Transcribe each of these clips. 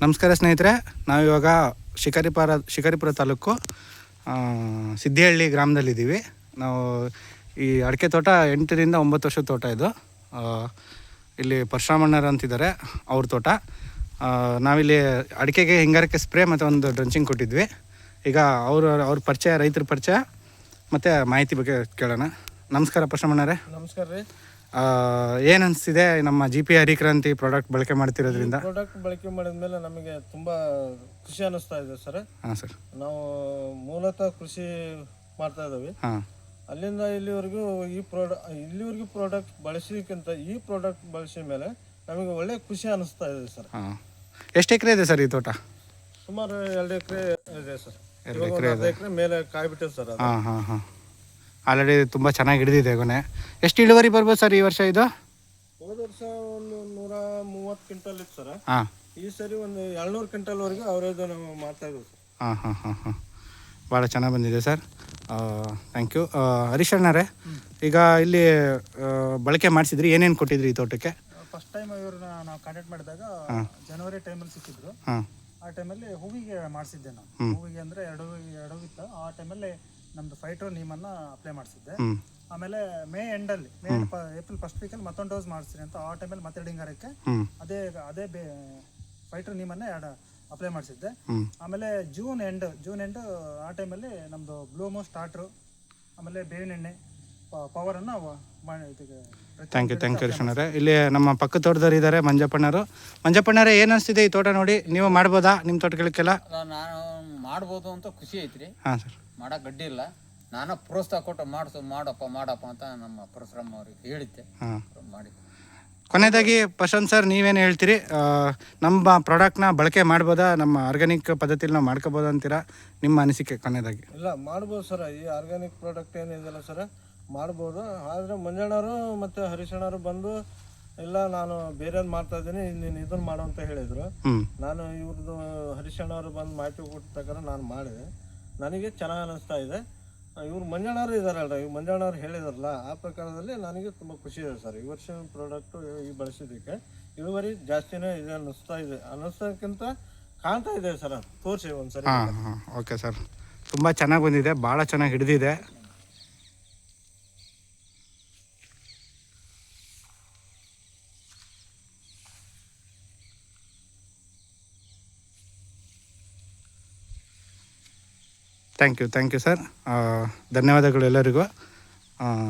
ನಮಸ್ಕಾರ ಸ್ನೇಹಿತರೆ, ನಾವಿವಾಗ ಶಿಕಾರಿಪುರ ಶಿಕಾರಿಪುರ ತಾಲೂಕು ಸಿದ್ದಿಹಳ್ಳಿ ಗ್ರಾಮದಲ್ಲಿದ್ದೀವಿ. ನಾವು ಈ ಅಡಿಕೆ ತೋಟ ಎಂಟರಿಂದ ಒಂಬತ್ತು ವರ್ಷದ ತೋಟ ಇದು. ಇಲ್ಲಿ ಪರಶುರಾಮಣ್ಣರು ಅಂತಿದ್ದಾರೆ ಅವ್ರ ತೋಟ. ನಾವಿಲ್ಲಿ ಅಡಿಕೆಗೆ ಹಿಂಗಾರಕ್ಕೆ ಸ್ಪ್ರೇ ಮತ್ತು ಒಂದು ಡ್ರಂಚಿಂಗ್ ಕೊಟ್ಟಿದ್ವಿ. ಈಗ ಅವ್ರ ಅವ್ರ ಪರಿಚಯ, ರೈತರ ಪರಿಚಯ ಮತ್ತು ಮಾಹಿತಿ ಬಗ್ಗೆ ಕೇಳೋಣ. ನಮಸ್ಕಾರ ಪರಶುರಾಮಣ್ಣರೇ ನಮಸ್ಕಾರ ರೀ. ಏನು ಅನಿಸ್ತಿದೆ ನಮ್ಮ ಜಿ ಪಿ ಹರಿಕ್ರಾಂತಿ ಪ್ರಾಡಕ್ಟ್ ಬಳಕೆ ಮಾಡ್ತಿರೋದ್ರಿಂದ? ಪ್ರಾಡಕ್ಟ್ ಬಳಕೆ ಮಾಡಿದ ಮೇಲೆ ನಮಗೆ ತುಂಬಾ ಖುಷಿ ಅನಿಸ್ತಾ ಇದೆ ಸರ್. ಹಾಂ ಸರ್. ನಾವು ಮೂಲತಃ ಕೃಷಿ ಮಾಡ್ತಾ ಇದ್ದೀವಿ. ಹಾಂ. ಅಲ್ಲಿಂದ ಇಲ್ಲಿವರೆಗೂ ಈ ಪ್ರಾಡಕ್ಟ್ ಇಲ್ಲಿವರೆಗೂ ಪ್ರಾಡಕ್ಟ್ ಬಳಸಿಕ್ಕಿಂತ ಈ ಪ್ರಾಡಕ್ಟ್ ಬಳಸಿದ ಮೇಲೆ ನಮಗೆ ಒಳ್ಳೆ ಖುಷಿ ಅನಿಸ್ತಾ ಇದೆ ಸರ್. ಹಾಂ. ಎಷ್ಟು ಎಕರೆ ಇದೆ ಸರ್ ಈ ತೋಟ? ಸುಮಾರು ಎರಡು ಎಕರೆ ಇದೆ ಸರ್. ಎರಡು ಎಕರೆ ಮೇಲೆ ಕಾಯ್ಬಿಟ್ಟಿದೆ ಸರ್ ಹಾಂ ಹಾಂ ಹಾಂ. ಆಲ್ರೆಡಿ ತುಂಬ ಚೆನ್ನಾಗಿ ಹಿಡಿದಿದೆ ಗೊನೆ. ಎಷ್ಟು ಇಳುವರಿ ಬರ್ಬೋದು ಸರ್ ಈ ವರ್ಷ ಇದು? ಹೋದ ವರ್ಷ ಒಂದು ನೂರ ಮೂವತ್ತು ಕ್ವಿಂಟಲ್ ಇತ್ತು ಸರ್. ಹಾಂ. ಈ ಸರಿ ಒಂದು ಏಳ್ನೂರು ಕ್ವಿಂಟಲ್ವರೆಗೆ ಅವರೇದು ನಾವು ಮಾಡ್ತಾ ಇದ್ದೀವಿ ಸರ್. ಹಾಂ ಹಾಂ ಹಾಂ ಹಾಂ. ಭಾಳ ಚೆನ್ನಾಗಿ ಬಂದಿದೆ ಸರ್. ಥ್ಯಾಂಕ್ ಯು ಹರೀಶ್ ಅಣ್ಣರೇ ಈಗ ಇಲ್ಲಿ ಬಳಕೆ ಮಾಡಿಸಿದ್ರಿ ಏನೇನು ಕೊಟ್ಟಿದ್ರಿ ಈ ತೋಟಕ್ಕೆ? ಫಸ್ಟ್ ಟೈಮ್ ಇವ್ರನ್ನ ನಾವು ಕಾಂಟ್ಯಾಕ್ಟ್ ಮಾಡಿದಾಗ ಜನವರಿ ಟೈಮಲ್ಲಿ ಸಿಕ್ಕಿದ್ರು. ಹಾಂ. ಆ ಟೈಮಲ್ಲಿ ಹೂವಿಗೆ ಮಾಡಿಸಿದ್ದೆ ನಾನು. ಹೂವಿಗೆ ಅಂದರೆ ಎರಡು ಎರಡು ಇತ್ತು. ಆ ಟೈಮಲ್ಲಿ ನಮ್ದು ಫೈಟ್ರೋ ನೀಮನ್ನು ಅಪ್ಲೈ ಮಾಡಿಸಿದ್ದೆ. ಆಮೇಲೆ ಮೇ ಎಂಡಲ್ಲಿ ಮೇ ಏಪ್ರಿಲ್ ಫಸ್ಟ್ ವೀಕಲ್ಲಿ ಮತ್ತೊಂದು ಡೋಸ್ ಮಾಡಿಸ್ತೀನಿ ಅಂತ ಆ ಟೈಮಲ್ಲಿ ಮತ್ತೆ ಡಿಂಗಾರಕ್ಕೆ ಅದೇ ಅದೇ ಬೇ ಫೈಟ್ರ್ ನೀಮನ್ನೇ ಎರಡು ಅಪ್ಲೈ ಮಾಡಿಸಿದ್ದೆ. ಆಮೇಲೆ ಜೂನ್ ಎಂಡ್ ಜೂನ್ ಎಂಡ್ ಆ ಟೈಮಲ್ಲಿ ನಮ್ಮದು ಬ್ಲೂಮೋ ಸ್ಟಾರ್ಟ್ರು ಆಮೇಲೆ ಬೇವಿನ ಎಣ್ಣೆ ಪವರನ್ನು thank you thank you Harish ಇಲ್ಲಿ ನಮ್ಮ ಪಕ್ಕ ತೋಟದವ್ರು ಇದ್ದಾರೆ ಮಂಜಪ್ಪಣ್ಣರು ಮಂಜಪ್ಪಣ್ಣರೇ ಏನು ಅನಿಸ್ತಿದೆ ಈ ತೋಟ ನೋಡಿ? ನೀವು ಮಾಡ್ಬೋದಾ ನಿಮ್ಮ ತೋಟಗಳಿಗೆಲ್ಲ? ಅಲ್ಲ, ನಾನು ಮಾಡ್ಬೋದು ಅಂತ ಖುಷಿ ಐತ್ರಿ. ಹಾಂ ಸರ್. ಮಾಡಕ್ ಗಡ್ಡಿ ಇಲ್ಲ. ನಾನು ಪ್ರೋತ್ಸಾಹ ಕೊಟ್ಟು ಮಾಡಿಸು ಮಾಡಪ್ಪ ಮಾಡಪ್ಪ ಅಂತ ನಮ್ಮ ಪರಶುರಾಮ್ ಅವ್ರಿಗೆ ಹೇಳಿದ್ದೆ. ಹಾಂ. ಮಾಡಿ. ಕೊನೆಯದಾಗಿ ಪ್ರಶಾಂತ್ ಸರ್ ನೀವೇನು ಹೇಳ್ತೀರಿ? ಆ, ನಮ್ಮ ಪ್ರಾಡಕ್ಟ್ನ ಬಳಕೆ ಮಾಡ್ಬೋದಾ? ನಮ್ಮ ಆರ್ಗ್ಯಾನಿಕ್ ಪದ್ಧತಿಲಿ ನಾವು ಮಾಡ್ಕೋಬೋದಾ ಅಂತೀರಾ? ನಿಮ್ಮ ಅನಿಸಿಕೆ ಕೊನೆಯದಾಗಿ ಇಲ್ಲ ಮಾಡ್ಬೋದು ಸರ್. ಈ ಆರ್ಗ್ಯಾನಿಕ್ ಪ್ರಾಡಕ್ಟ್ ಏನಿದೆಯಲ್ಲ ಸರ್? ಮಾಡ್ಬೋದು. ಆದರೆ ಮಂಜಣ್ಣವರು ಮತ್ತು ಹರಿಶಣ್ಣವರು ಬಂದು ಇಲ್ಲ ನಾನು ಬೇರೆದು ಮಾಡ್ತಾ ಇದ್ದೀನಿ ನೀನು ಇದನ್ನು ಮಾಡು ಅಂತ ಹೇಳಿದರು. ಹ್ಞೂ ನಾನು ಇವ್ರದ್ದು ಹರಿಶಣ್ಣವರು ಬಂದು ಮಾಹಿತಿ ಕೊಟ್ಟ ಪ್ರಕಾರ ನಾನು ಮಾಡಿದೆ. ನನಗೆ ಚೆನ್ನಾಗಿ ಅನ್ನಿಸ್ತಾ ಇದೆ. ಇವ್ರು ಮಂಜಣ್ಣವ್ರು ಇದ್ದಾರಲ್ಲ ಇವ್ರು ಮಂಜಣ್ಣವ್ರು ಹೇಳಿದಾರಲ್ಲ, ಆ ಪ್ರಕಾರದಲ್ಲಿ ನನಗೆ ತುಂಬ ಖುಷಿ ಇದೆ ಸರ್. ಈ ವರ್ಷ ಪ್ರಾಡಕ್ಟು ಈ ಬಳಸಿದ್ದಕ್ಕೆ ಇಳುವರಿ ಜಾಸ್ತಿನೇ ಇದೆ ಅನ್ನಿಸ್ತಾ ಇದೆ. ಅನ್ನಿಸ್ತಕ್ಕಿಂತ ಕಾಣ್ತಾ ಇದೆ ಸರ್ ತೋರಿಸಿ ಒಂದು ಸರಿ ಓಕೆ ಸರ್. ತುಂಬ ಚೆನ್ನಾಗಿ ಬಂದಿದೆ, ಭಾಳ ಚೆನ್ನಾಗಿ ಹಿಡಿದಿದೆ. Thank you thank you sir ಧನ್ಯವಾದಗಳು ಎಲ್ಲರಿಗೂ.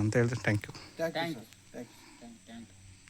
ಅಂತ ಹೇಳಿದ್ರೆ ಥ್ಯಾಂಕ್ ಯು ಥ್ಯಾಂಕ್ ಯು